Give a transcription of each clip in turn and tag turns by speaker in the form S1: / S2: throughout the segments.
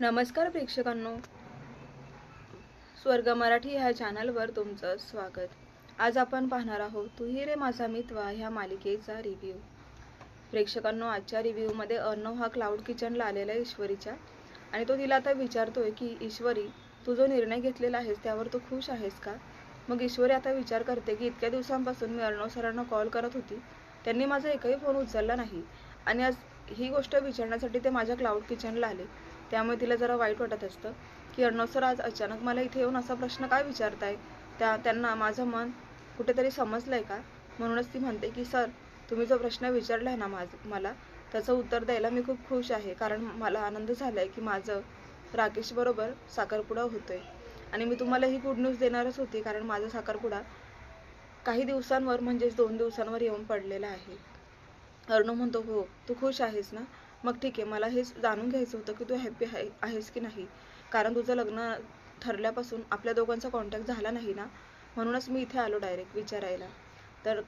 S1: नमस्कार प्रेक्षकांनो. स्वर्ग मराठी ह्या चॅनलवर तुमचं स्वागत. आज आपण पाहणार आहोत तू रे माझा मित्वा ह्या मालिकेचा रिव्ह्यू प्रेक्षकांनो आजच्या रिव्ह्यूमध्ये अर्णव हा क्लाउड किचनला आलेला आहे ईश्वरीच्या. आणि तो तिला आता विचारतोय की ईश्वरी तू जो निर्णय घेतलेला आहेस त्यावर तू खुश आहेस का? मग ईश्वरी आता विचार करते की इतक्या दिवसांपासून मी अर्णव सरांना कॉल करत होती. त्यांनी माझा एकही फोन उचलला नाही. आणि आज ही गोष्ट विचारण्यासाठी ते माझ्या क्लाउड किचनला आले. त्यामुळे तिला जरा वाईट वाटत असतं. की अर्णव सर आज अचानक मला इथे येऊन असा प्रश्न काय विचारताय? त्या त्यांना माझं मन कुठेतरी समजलंय का? म्हणूनच ती म्हणते की सर तुम्ही जो प्रश्न विचारला आहे ना माझ मला त्याचं उत्तर द्यायला मी खूप खुश आहे. कारण मला आनंद झाला आहे की माझं राकेशबरोबर साखरपुडा होतोय. आणि मी तुम्हाला ही गुड न्यूज देणारच होती. कारण माझा साखरपुडा काही दिवसांवर म्हणजेच दोन दिवसांवर येऊन पडलेला आहे. अर्णव म्हणतो हो तू खुश आहेस ना? मग ठीक आहे मला हे जाणून घ्यायचं होतं की तू हॅप्पी आहे आहेस की नाही? कारण तुझं लग्न ठरल्यापासून आपल्या दोघांचा कॉन्टॅक्ट झाला नाही ना? म्हणूनच मी इथे आलो डायरेक्ट विचारायला. तर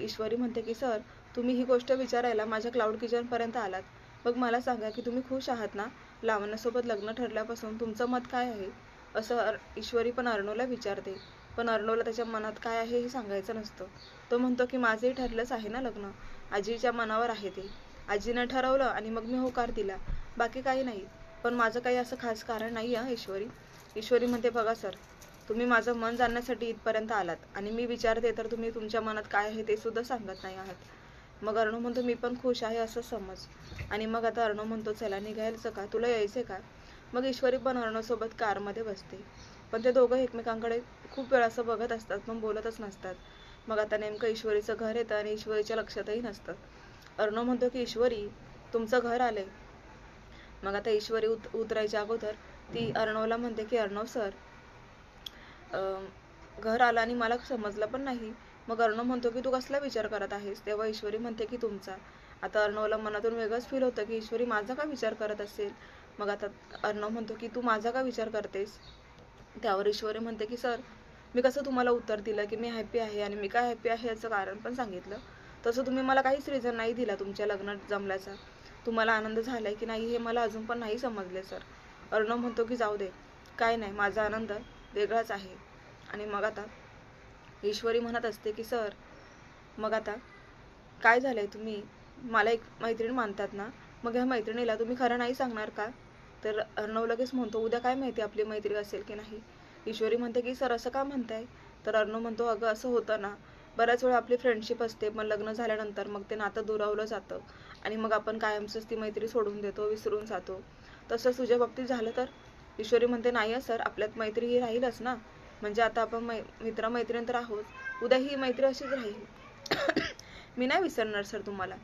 S1: ईश्वरी म्हणते की सर तुम्ही ही गोष्ट विचारायला माझ्या क्लाउड किचनपर्यंत आलात. मग मला सांगा की तुम्ही खुश आहात ना? लावण्यासोबत लग्न ठरल्यापासून तुमचं मत काय आहे? असं अर ईश्वरी पण अर्णोला विचारते. पण अर्णोला त्याच्या मनात काय आहे हे सांगायचं नसतं. तो म्हणतो की माझंही ठरलंच आहे ना लग्न? आजीच्या मनावर आहे ते. आजीनं ठरवलं आणि मग मी होकार दिला. बाकी काही नाही. पण माझं काही असं खास कारण नाही आहे ईश्वरी. ईश्वरी म्हणते बघा सर तुम्ही माझं मन जाणण्यासाठी इथपर्यंत आलात आणि मी विचारते तर तुम्ही तुमच्या मनात काय आहे ते सुद्धा सांगत नाही आहात. मग अर्णव म्हणतो मी पण खुश आहे असं समज. आणि मग आता अर्णव म्हणतो चला निघायचं का? तुला यायचं का? मग ईश्वरी पण अर्णवसोबत कारमध्ये बसते. पण ते दोघं एकमेकांकडे खूप वेळ असं बघत असतात पण बोलतच नसतात. मग आता नेमकं ईश्वरीचं घर येतं आणि ईश्वरीच्या लक्षातही नसतं. अर्णव म्हणतो की ईश्वरी तुमचं घर आले मग आता ईश्वरी उत उतरायच्या अगोदर ती अर्णवला म्हणते की अर्णव सर घर आलं आणि मला समजलं पण नाही. मग अर्णव म्हणतो की तू कसला विचार करत आहेस? तेव्हा ईश्वरी म्हणते की तुमचा. आता अर्णवला मनातून वेगळंच फील होतं की ईश्वरी माझा का विचार करत असेल? मग आता अर्णव म्हणतो की तू माझा का विचार करतेस? त्यावर ईश्वरी म्हणते की सर मी कसं तुम्हाला उत्तर दिलं की मी हॅप्पी आहे आणि मी काय हॅप्पी आहे याचं कारण पण सांगितलं. तसं तुम्ही मला काहीच रिझन नाही दिला तुमच्या लग्नात जमल्याचा. तुम्हाला आनंद झालाय की नाही हे मला अजून पण नाही समजले सर अर्णव म्हणतो की जाऊ दे. काय नाही माझा आनंद वेगळाच आहे. आणि मग आता ईश्वरी म्हणत असते की सर मग आता काय झालंय तुम्ही? मला एक मैत्रीण मानतात ना. मग ह्या मैत्रिणीला तुम्ही खरं नाही सांगणार का? तर अर्णव लगेच म्हणतो उद्या काय माहिती आपली मैत्री असेल की नाही? ईश्वरी म्हणते की सर असं का म्हणताय? तर अर्णव म्हणतो अगं असं होतं ना. बऱ्याच वेळा आपली फ्रेंडशिप असते पण लग्न झाल्यानंतर मग ते नातं दुरावलं जातं आणि मग आपण कायमचंच ती मैत्री सोडून देतो विसरून जातो. तसंच तुझ्या बाबतीत झालं तर? ईश्वरी म्हणते नाही सर आपल्यात मैत्री ही राहीलच ना. म्हणजे आता आपण मै मित्र मैत्रीण तर आहोत. उद्या ही मैत्री अशीच राहील. मी नाही विसरणार सर तुम्हाला.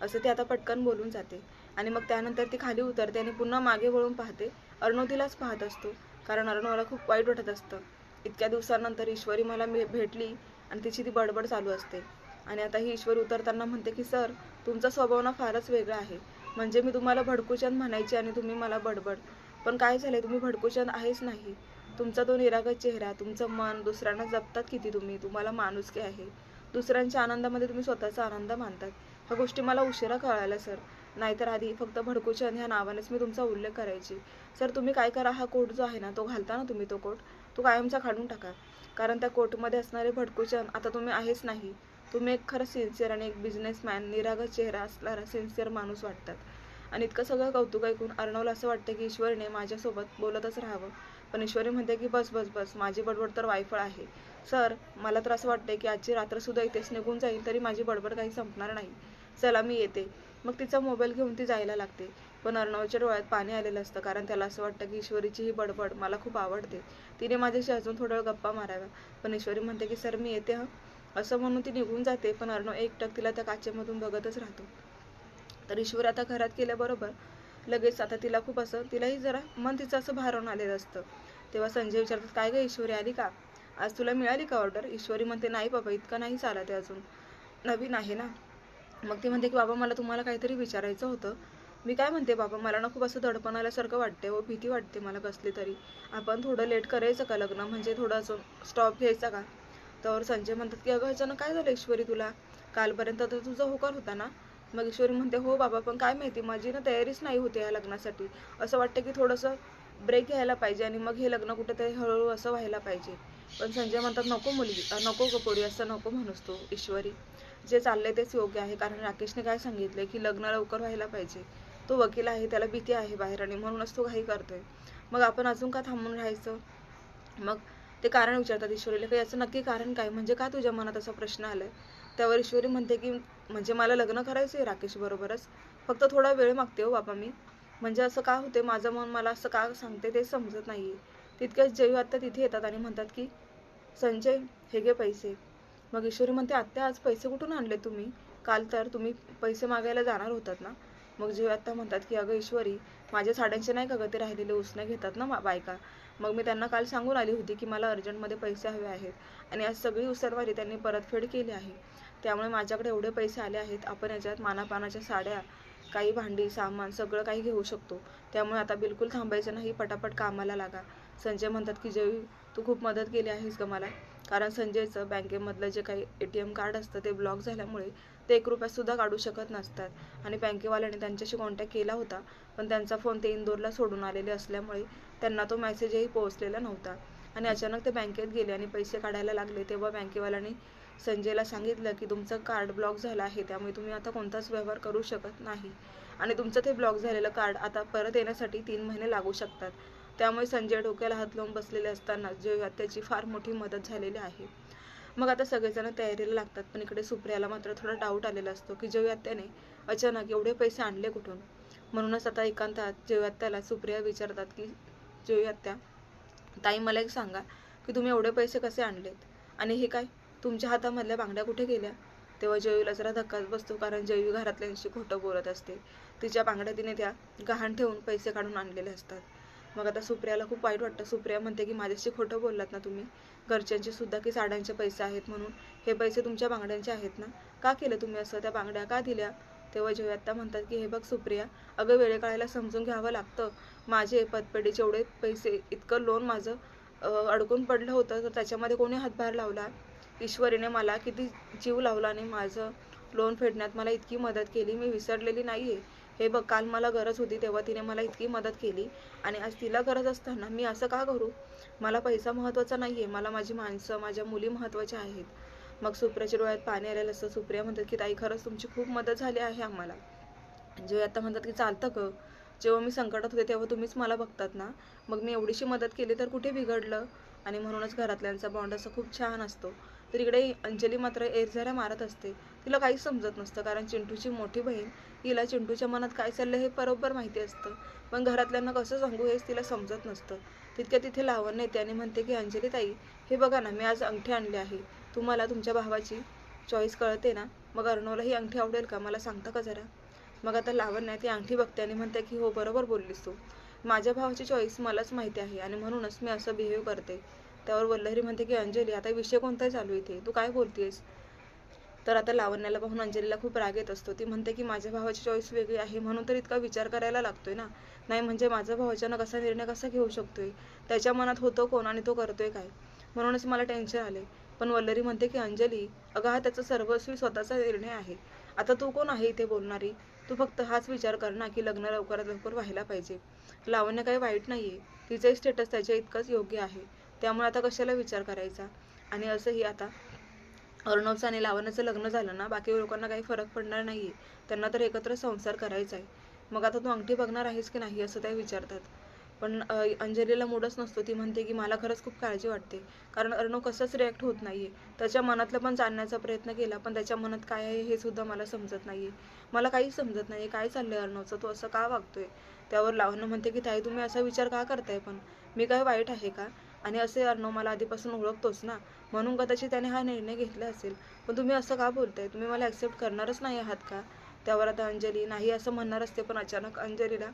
S1: असं ती आता पटकन बोलून जाते. आणि मग त्यानंतर ती खाली उतरते आणि पुन्हा मागे वळून पाहते. अर्णव तिलाच पाहत असतो. कारण अर्णवाला खूप वाईट वाटत असतं. इतक्या दिवसानंतर ईश्वरी मला भेटली आणि तिची ती बडबड चालू असते. आणि आता ही ईश्वरी उतरताना म्हणते की सर तुमचा स्वभाव ना फारच वेगळा आहे. म्हणजे मी तुम्हाला भडकूचंद म्हणायची आणि तुम्ही मला बडबड. पण काय झालंय? तुम्ही भडकूचंद आहेच नाही. तुमचा तो निरागत चेहरा तुमचं मन दुसऱ्यांना जपतात किती तुम्ही? तुम्हाला माणुसकी आहे. दुसऱ्यांच्या आनंदामध्ये तुम्ही स्वतःचा आनंद मानतात. ह्या गोष्टी मला उशिरा कळायला सर. नाहीतर आधी फक्त भडकूचंद ह्या नावानेच मी तुमचा उल्लेख करायची. सर तुम्ही काय करा? हा कोट जो आहे ना तो घालता ना तुम्ही तो कोट? तो कायमचा काढून टाका. कारण त्या कोर्टमध्ये असणारे भडकूचन आता तुम्ही आहेच नाही. तुम्ही एक खरं सिन्सिअर आणि एक बिझनेसमॅन निरागस चेहरा असणारा सिन्सिअर माणूस वाटतात. आणि इतकं सगळं कौतुक ऐकून अर्णवला असं वाटतं की ईश्वरीने माझ्यासोबत बोलतच राहावं. पण ईश्वरी म्हणते की बस बस बस माझी बडबड तर वायफळ आहे. सर मला तर असं वाटतंय की आजची रात्रसुद्धा इथेच निघून जाईल तरी माझी बडबड काही संपणार नाही. चला मी येते. मग तिचा मोबाईल घेऊन ती जायला लागते. पण अर्णवच्या डोळ्यात पाणी आलेलं असतं कारण त्याला असं वाटतं की ईश्वरीची ही बडबड मला खूप आवडते. तिने माझ्याशी अजून थोडं गप्पा माराव्या. पण ईश्वरी म्हणते की सर मी येते ह. असं म्हणून ती निघून जाते पण अर्णव एकटक तिला त्या काचेमधून बघतच राहतो. तर ईश्वर आता घरात गेल्याबरोबर लगेच आता तिला खूप असं तिलाही जरा मन तिचं असं भारून आलेलं असतं. तेव्हा संजय विचारतात काय गं ईश्वरी आली का? आज तुला मिळाली का ऑर्डर? ईश्वरी म्हणते नाही बाबा इतका नाही चालत आहे अजून. नवीन आहे ना. मग ती म्हणते की बाबा मला तुम्हाला काहीतरी विचारायचं होतं. मी काय म्हणते बाबा मला ना खूप असं दडपण आल्यासारखं वाटते व हो, भीती वाटते मला कसली तरी. आपण थोडं लेट करायचं का लग्न? म्हणजे थोडं असं स्टॉप घ्यायचा का? तर संजय म्हणतात की अगं अचानक काय झालं ईश्वरी तुला? कालपर्यंत तर तुझा होकार होता ना? मग ईश्वरी म्हणते हो बाबा पण काय माहिती माझी ना तयारीच नाही होते या लग्नासाठी. असं वाटतं की थोडंसं ब्रेक घ्यायला पाहिजे आणि मग हे लग्न कुठेतरी हळूहळू असं व्हायला पाहिजे. पण संजय म्हणतात नको मुलगी नको कपोरी असं नको म्हणूस तू ईश्वरी. जे चाललंय तेच योग्य आहे. कारण राकेशने काय सांगितलंय की लग्न लवकर व्हायला पाहिजे. तो वकील आहे त्याला भीती आहे बाहेर आणि म्हणूनच तो घाई करतोय. मग आपण अजून का थांबून राहायचं? मग ते कारण विचारतात ईश्वरीला की याचं नक्की कारण काय? म्हणजे का तुझ्या मनात असा प्रश्न आलाय? त्यावर ईश्वरी म्हणते की म्हणजे मला लग्न करायचं आहे राकेश बरोबरच. फक्त थोडा वेळ मागते हो बाबा मी. म्हणजे असं का होते माझं मन मला असं का सांगते ते समजत नाहीये. तितक्याच जयू आत्ता तिथे येतात आणि म्हणतात की संजय हे घे पैसे. मग ईश्वरी म्हणते आत्या आज पैसे कुठून आणले तुम्ही? काल तर तुम्ही पैसे मागायला जाणार होतात ना? मग जेव्हा आत्ता म्हणतात की अगं ईश्वरी माझ्या साड्यांचे नाही का गं ते राहिलेले? उसने घेतात ना बायका. मग मी त्यांना काल सांगून आली होती की मला अर्जंटमध्ये पैसे हवे आहेत. आणि आज सगळी उसरवारी त्यांनी परतफेड केली आहे. त्यामुळे माझ्याकडे एवढे पैसे आले आहेत आपण याच्यात मानापानाच्या साड्या काही भांडी सामान सगळं काही घेऊ शकतो. त्यामुळे आता बिलकुल थांबायचं नाही पटापट कामाला लागा. संजय म्हणतात की जयू तू खूप मदत केली आहेस ग मला. कारण संजयचं बँकेमधलं जे काही ए टी एम कार्ड असतं ते ब्लॉक झाल्यामुळे ते एक रुपयासुद्धा काढू शकत नसतात. आणि बँकेवाल्याने त्यांच्याशी कॉन्टॅक्ट केला होता पण त्यांचा फोन ते इंदोरला सोडून आलेले असल्यामुळे त्यांना तो मेसेजही पोहोचलेला नव्हता. आणि अचानक ते बँकेत गेले आणि पैसे काढायला लागले तेव्हा बँकेवाल्याने संजयला सांगितलं की तुमचं कार्ड ब्लॉक झालं आहे त्यामुळे तुम्ही आता कोणताच व्यवहार करू शकत नाही. आणि तुमचं ते ब्लॉक झालेलं कार्ड आता परत येण्यासाठी तीन महिने लागू शकतात. त्यामुळे संजय डोक्याला हात लावून बसलेले असताना जय त्याची फार मोठी मदत झालेली आहे. मग आता सगळेजण तयारीला लागतात पण इकडे सुप्रियाला मात्र थोडा डाऊट आलेला असतो की जय त्याने अचानक एवढे पैसे आणले कुठून? म्हणूनच आता एकांतात जेव्हा त्याला सुप्रिया विचारतात की जय त्या ताई मला एक सांगा की तुम्ही एवढे पैसे कसे आणलेत? आणि हे काय तुमच्या हातामधल्या बांगड्या कुठे गेल्या? तेव्हा जयूला जरा धक्काच बसतो कारण जयू घरातल्यांशी खोटं बोलत असते. तिच्या बांगड्या तिने त्या गहाण ठेवून पैसे काढून आणलेले असतात. मग आता सुप्रियाला खूप वाईट वाटतं. सुप्रिया म्हणते की माझ्याशी खोटं बोललात ना तुम्ही. घरच्यांचे सुद्धा की साड्यांचे पैसे आहेत म्हणून. हे पैसे तुमच्या बांगड्यांचे आहेत ना. का केलं तुम्ही असं? त्या बांगड्या का दिल्या? तेव्हा जेव्हा आत्ता म्हणतात की हे बघ सुप्रिया अगं वेळेकाळाला समजून घ्यावं लागतं. माझे पतपेढीचे एवढे पैसे इतकं लोन माझं अडकून पडलं होतं तर त्याच्यामध्ये कोणी हातभार लावला? ईश्वरीने मला किती जीव लावला आणि माझं लोन फेडण्यात मला इतकी मदत केली. मी विसरलेली नाही आहे हे बघ काल मला गरज होती तेव्हा तिने मला इतकी मदत केली. आणि आज तिला गरज असताना मी असं का करू? मला पैसा महत्त्वाचा नाही आहे मला माझी माणसं माझ्या मुली महत्त्वाच्या आहेत. मग सुप्रियाच्या डोळ्यात पाणी आलेलं असतं. सुप्रिया म्हणतात की ताई खरंच तुमची खूप मदत झाली आहे आम्हाला. जे आता म्हणतात की चालतं ग. जेव्हा मी संकटात होते तेव्हा तुम्हीच मला बघतात ना? मग मी एवढीशी मदत केली तर कुठे बिघडलं? आणि म्हणूनच घरातल्यांचा बॉन्ड असा खूप छान असतो. तर इकडे अंजली मात्र एरझऱ्या मारत असते. तिला काहीच समजत नसतं कारण चिंटूची मोठी बहीण तिला चिंटूच्या मनात काय चाललं हे बरोबर माहिती असतं. पण घरातल्यांना कसं सांगू हेच तिला समजत नसतं. तितक्या तिथे लावण येते आणि म्हणते की अंजली ताई हे बघा ना मी आज अंगठी आणली आहे. तुम्हाला तुमच्या भावाची चॉईस कळते ना? मग अर्णवला ही अंगठी आवडेल का? मला सांगता का जरा? मग आता लावण्या ती अंगठी बघते आणि म्हणते की हो बरोबर बोललीस तू. माझ्या भावाची चॉईस मलाच माहिती आहे आणि म्हणूनच मी असं बिहेव करते. त्यावर वल्लरी म्हणते की अंजली आता विषय कोणता चालू इथे. तू काय बोलतेस? तर आता लावण्याला पाहून अंजलीला खूप राग येत असतो. ती म्हणते की माझ्या भावाची चॉईस वेगळी आहे म्हणून तर इतका विचार करायला लागतोय ना. नाही म्हणजे माझा भाऊ अचानक असा निर्णय कसा घेऊ शकतोय? त्याच्या मनात होतो कोण आणि तो करतोय काय? म्हणूनच मला टेन्शन आले पण वल्लरी म्हणते की अंजली अगं हा त्याचा सर्वस्वी स्वतःचा निर्णय आहे. आता तू कोण आहे इथे बोलणारी? तू फक्त हाच विचार कर ना की लग्न लवकरात लवकर व्हायला पाहिजे. लावण्य काही वाईट नाहीये. तिचंही स्टेटस त्याच्या इतकंच योग्य आहे. त्यामुळे आता कशाला विचार करायचा? आणि असंही आता अर्णवचं आणि लावण्याचं लग्न झालं ना बाकी लोकांना काही फरक पडणार नाही त्यांना तर एकत्र संसार करायचा आहे. मग आता तू अंगठी बघणार आहेस की नाही असं ते विचारतात. पण अंजलीला मूडच नसतो. ती म्हणते की मला खरंच खूप काळजी वाटते. कारण अर्णव कसंच रिॲक्ट होत नाहीये. त्याच्या मनातलं पण जाणण्याचा प्रयत्न केला पण त्याच्या मनात काय आहे हे सुद्धा मला समजत नाहीये. मला काहीच समजत नाहीये. काय चाललंय अर्णवचं? तो असं का वागतोय? त्यावर लावणं म्हणते की ताई तुम्ही असा विचार का करताय पण? मी काय वाईट आहे का? आणि असे अर्णव मला आधीपासून ओळखतोच ना? म्हणून कदाचित त्याने हा निर्णय घेतला असेल. पण तुम्ही असं का बोलताय? तुम्ही मला ॲक्सेप्ट करणारच नाही आहात का? त्यावर आता अंजली नाही असं म्हणणार असते पण अचानक अंजलीला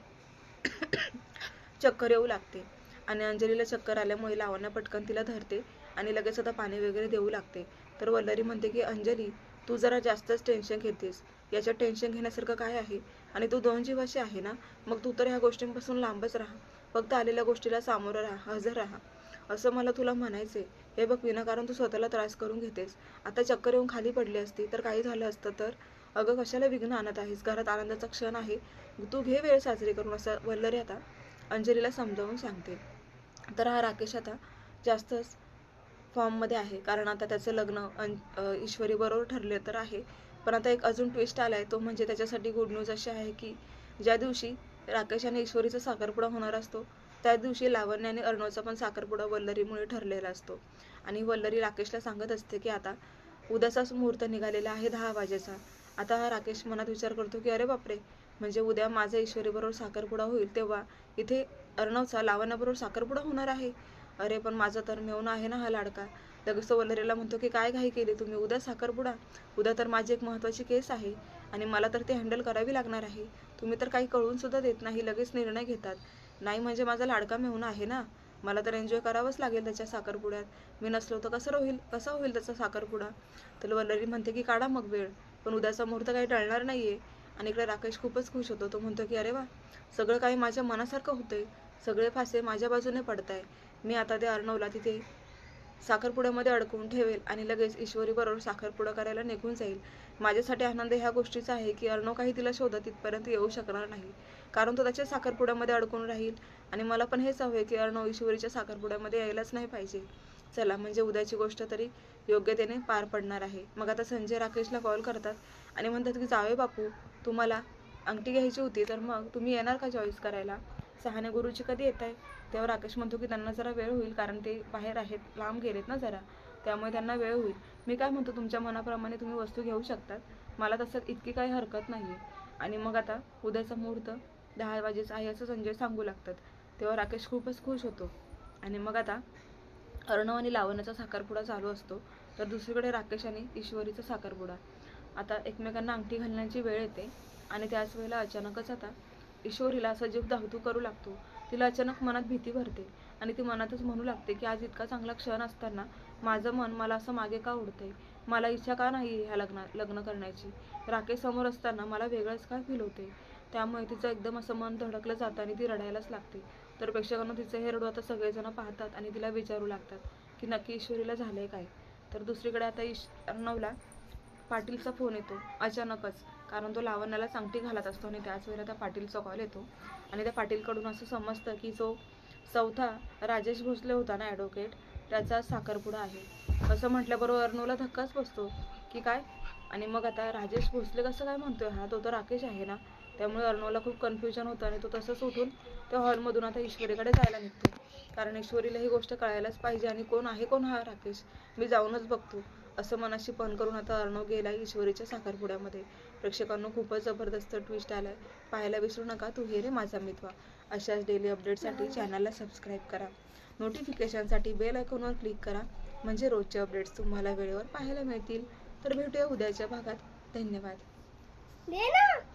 S1: चक्कर येऊ लागते. आणि अंजलीला चक्कर आल्यामुळे लावण्या पटकन तिला धरते आणि लगेच आता पाणी वगैरे देऊ लागते. तर वल्लरी म्हणते की अंजली तू जरा जास्तच टेन्शन घेतेस. याच्यात टेन्शन घेण्यासारखं काय आहे? आणि तू दोन जीवाशी आहे ना? मग तू तर ह्या गोष्टींपासून लांबच राहा. फक्त आलेल्या गोष्टीला सामोरं राहा हजर राहा. असं मला तुला म्हणायचंय. हे बघ विनाकारण तू स्वतःला त्रास करून घेतेस. आता चक्कर येऊन खाली पडली असती तर काही झालं असतं तर? अगं कशाला विघ्न आणत आहेस? घरात आनंदाचा क्षण आहे. तू घे वेळ साजरी करून असं वल्लरी आता अंजलीला समजावून सांगते. तर हा राकेश आता जास्तच फॉर्ममध्ये आहे. कारण आता त्याचं लग्न अं अं, ईश्वरीबरोबर ठरले तर आहे. पण आता एक अजून ट्विस्ट आला आहे तो म्हणजे त्याच्यासाठी गुड न्यूज अशी आहे की ज्या दिवशी राकेश आणि ईश्वरीचा साखरपुडा होणार असतो त्या दिवशी लावण्य आणि अर्णवचा पण साखरपुडा वल्लरीमुळे ठरलेला असतो. आणि वल्लरी राकेशला सांगत असते की आता उद्याचाच मुहूर्त निघालेला आहे दहा वाजेचा. आता हा राकेश मनात विचार करतो की अरे बापरे! म्हणजे उद्या माझा ईश्वरीबरोबर साखरपुडा होईल तेव्हा इथे अर्णवचा लावण्याबरोबर साखरपुडा होणार आहे? अरे पण माझा तर मेवणा आहे ना हा लाडका लगेच तो वल्लरीला म्हणतो की काय घाई केली तुम्ही? उद्या साखरपुडा? उद्या तर माझी एक महत्त्वाची केस आहे आणि मला तर ती हँडल करावी लागणार आहे. तुम्ही तर काही कळून सुद्धा देत नाही लगेच निर्णय घेतात. नाही म्हणजे माझा लाडका मेहून आहे ना. मला तर एन्जॉय करावंच लागेल त्याच्या साखरपुड्यात. मी नसलो तर कसं होईल कसा होईल त्याचा साखरपुडा? तर वल्लरी म्हणते की काढा मग वेळ. पण उद्याचा मुहूर्त काही टळणार नाही आहे आणि इकडे राकेश खूपच खुश होतो. तो म्हणतो की अरे वा सगळं काही माझ्या मनासारखं होतंय. सगळे फासे माझ्या बाजूने पडताय. मी आता ते अर्णवला तिथे साखरपुड्यामध्ये अडकवून ठेवेल आणि लगेच ईश्वरी बरोबर साखरपुडा करायला निघून जाईल. माझ्यासाठी आनंद ह्या गोष्टीचा आहे की अर्णव काही तिला शोधत तिथपर्यंत येऊ शकणार नाही. कारण तो त्याच्या साखरपुड्यामध्ये अडकून राहील. आणि मला पण हेच हवं आहे की अर्णव ईश्वरीच्या साखरपुड्यामध्ये यायलाच नाही पाहिजे. चला म्हणजे उद्याची गोष्ट तरी योग्यतेने पार पडणार आहे. मग आता संजय राकेशला कॉल करतात आणि म्हणतात की जावे बापू तुम्हाला अंगठी घ्यायची होती तर मग तुम्ही येणार का चॉईस करायला? सहाने गुरुजी कधी येत आहे तेव्हा राकेश म्हणतो की त्यांना जरा वेळ होईल कारण ते बाहेर आहेत लांब गेलेत ना जरा. त्यामुळे त्यांना वेळ होईल. मी काय म्हणतो तुमच्या मनाप्रमाणे तुम्ही वस्तू घेऊ शकतात. मला तसं इतकी काही हरकत नाही आहे आणि मग आता उद्याचा मुहूर्त दहा वाजेच आहे असं संजय सांगू लागतात. तेव्हा राकेश खूपच खुश होतो. आणि मग आता अर्णव आणि लावण्याचा साखरपुडा चालू असतो. तर दुसरीकडे राकेश आणि ईश्वरीचा साखरपुडा. आता एकमेकांना अंगठी घालण्याची वेळ येते. आणि त्याच वेळेला अचानकच आता ईश्वरीला सजीव जीव धावतू करू लागतो. तिला अचानक मनात भीती भरते. आणि ती मनातच म्हणू लागते की आज इतका चांगला क्षण असताना माझं मन मला असं मागे का उडतंय मला इच्छा का नाही ह्या लग्ना लग्न करण्याची? राकेश समोर असताना मला वेगळंच का फील होते त्यामुळे तिचं एकदम असं मन धडकलं जातं आणि ती रडायलाच लागते. तर प्रेक्षकांना तिचं हे रडू आता सगळेजण पाहतात आणि तिला विचारू लागतात की नक्की ईश्वरीला झालंय काय? तर दुसरीकडे आता ईश अर्णवला पाटीलचा फोन येतो अचानकच. कारण तो लावण्याला चांगटी घालत असतो आणि त्याच वेळेला त्या पाटीलचा कॉल येतो. आणि त्या पाटीलकडून असं समजतं की जो चौथा राजेश भोसले होता ना ॲडव्होकेट त्याचा साखरपुडा आहे. असं म्हटल्याबरोबर अर्णवला धक्काच बसतो की काय? आणि मग आता राजेश भोसले कसं काय म्हणतोय? हा तो तर राकेश आहे ना? त्यामुळे अर्णवला खूप कन्फ्युजन होतं आणि तो तसंच उठून त्या हॉलमधून आता ईश्वरीकडे जायला निघतो. कारण ईश्वरीला ही गोष्ट कळायलाच पाहिजे आणि कोण आहे कोण हा राकेश? मी जाऊनच बघतो. असं मनाशी पण करून आता अर्णव गेला ईश्वरीच्या साखरपुड्यामध्ये. प्रेक्षकांना खूपच जबरदस्त ट्विस्ट आलाय. पाहायला विसरू नका तू हे रे माझा मितवा. अशाच डेली अपडेटसाठी चॅनलला सबस्क्राईब करा. नोटिफिकेशनसाठी बेल आयकॉनवर क्लिक करा. म्हणजे रोजचे अपडेट्स तुम्हाला वेळेवर पाहायला मिळतील. तर भेटूया उद्याच्या भागात. धन्यवाद.
S2: ना.